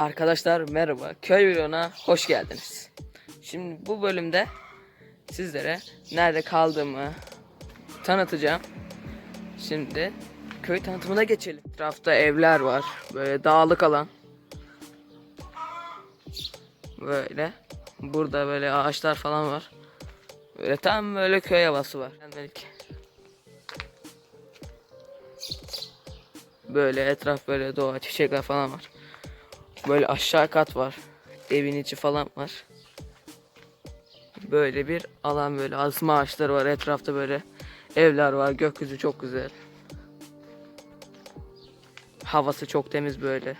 Arkadaşlar merhaba. Köy vloguna hoş geldiniz. Şimdi bu bölümde sizlere nerede kaldığımı tanıtacağım. Şimdi köy tanıtımına geçelim. Etrafta evler var. Böyle dağlık alan. Böyle. Burada böyle ağaçlar falan var. Böyle tam böyle köy havası var. Böyle etraf böyle doğa çiçekler falan var. Böyle aşağı kat var. Evin içi falan var. Böyle bir alan böyle asma ağaçları var. Etrafta böyle evler var. Gökyüzü çok güzel. Havası çok temiz böyle.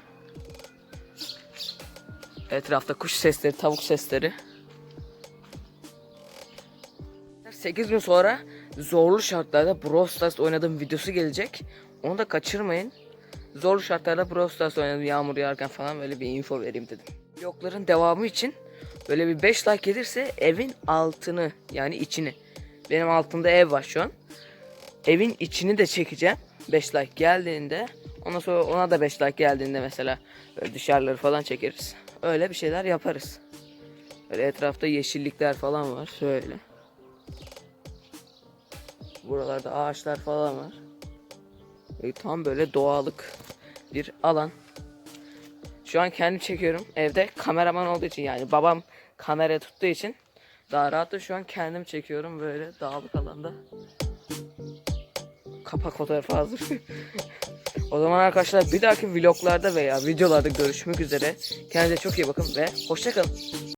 Etrafta kuş sesleri, tavuk sesleri. 8 gün sonra zorlu şartlarda Brawl Stars oynadığım videosu gelecek. Onu da kaçırmayın. Zorlu şartlarda Brawl Stars oynadım yağmur yağarken falan böyle bir info vereyim dedim. Vlogların devamı için böyle bir 5 like gelirse evin altını yani içini. Benim altımda ev var şu an. Evin içini de çekeceğim. 5 like geldiğinde ondan sonra ona da 5 like geldiğinde mesela böyle dışarıları falan çekeriz. Öyle bir şeyler yaparız. Böyle etrafta yeşillikler falan var şöyle. Buralarda ağaçlar falan var. Ve tam böyle doğalık bir alan. Şu an kendim çekiyorum. Evde kameraman olduğu için yani babam kamera tuttuğu için daha rahat da şu an kendim çekiyorum böyle dağlık alanda. Kapak fotoğrafı hazır. o zaman arkadaşlar bir dahaki vloglarda veya videolarda görüşmek üzere. Kendinize çok iyi bakın ve hoşçakalın.